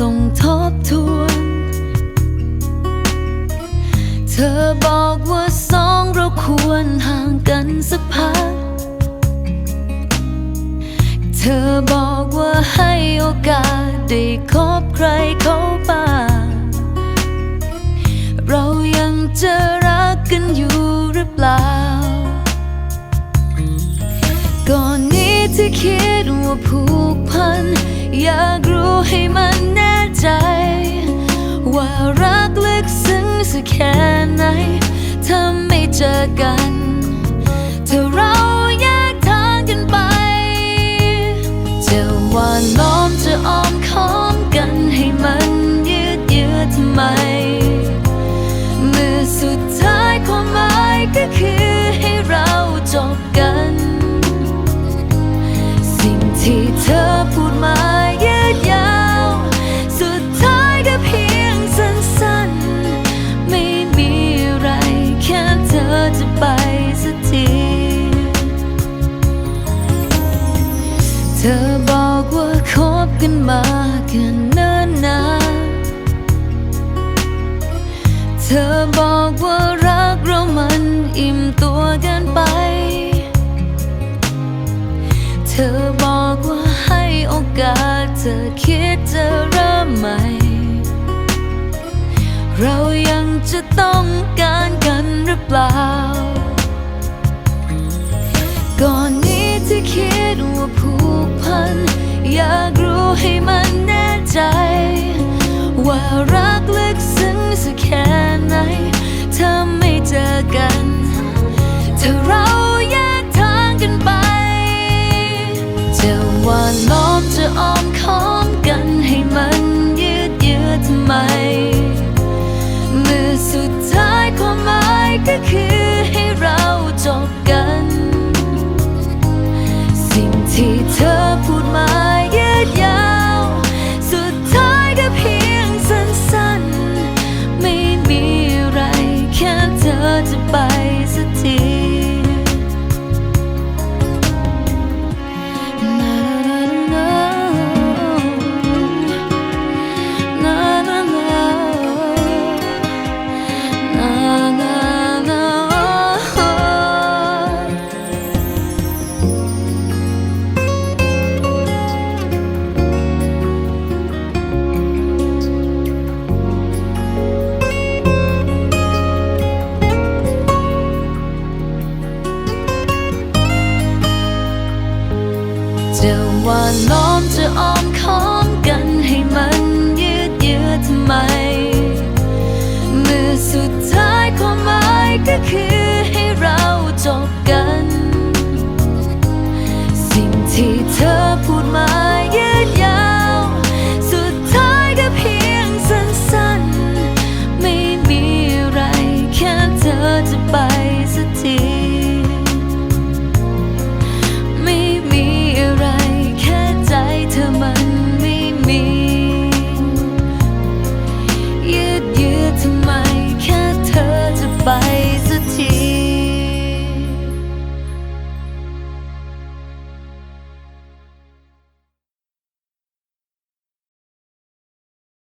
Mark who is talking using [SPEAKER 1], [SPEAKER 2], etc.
[SPEAKER 1] ต้องทบทวน เธอบอกว่าสองเราควรห่างกันสักพัก เธอบอกว่าให้โอกาสได้คบใครเขาบ้างเรายังจะรักกันอยู่หรือเปล่า ก่อนนี้ที่คิดว่าผูกพัน อยากรู้ให้มันแน่ ใจ ว่ารักลึกซึ้งสักแค่ไหนถ้าไม่เจอกันถ้าเราแยกทางกันไปจะว่าน้อมจะอ้อมค้อมกันให้มันยืดเยื้อทำไมเมื่อสุดท้ายความหมายก็คือให้เราจบกัน สิ่งที่เธอพูดมา กันมากันเนิ่นนานเธอบอกว่ารักเรามันอิ่มตัวกินไป เธอบอกว่าให้โอกาสเธอคิดจะเริ่มใหม่ เรายังจะต้องการกันหรือเปล่า ก่อนนี้ที่คิดว่าผูกพันอยาก ให้มันแน่ใจ ว่ารักลึกซึ้งสักแค่ไหน ถ้าไม่เจอกัน ถ้าเราแยกทางกันไป จะว่าน้อมจะอ้อมค้อมกันให้มันยืดเยื้อทำไม เมื่อสุดท้ายความหมายก็คือให้เราจบกัน สิ่งที่เธอพูดมา มจะอ้อมค้อมกันให้มันยืดเยื้อทำไม เมื่อสุดท้ายความหมายก็คือให้เราจบกัน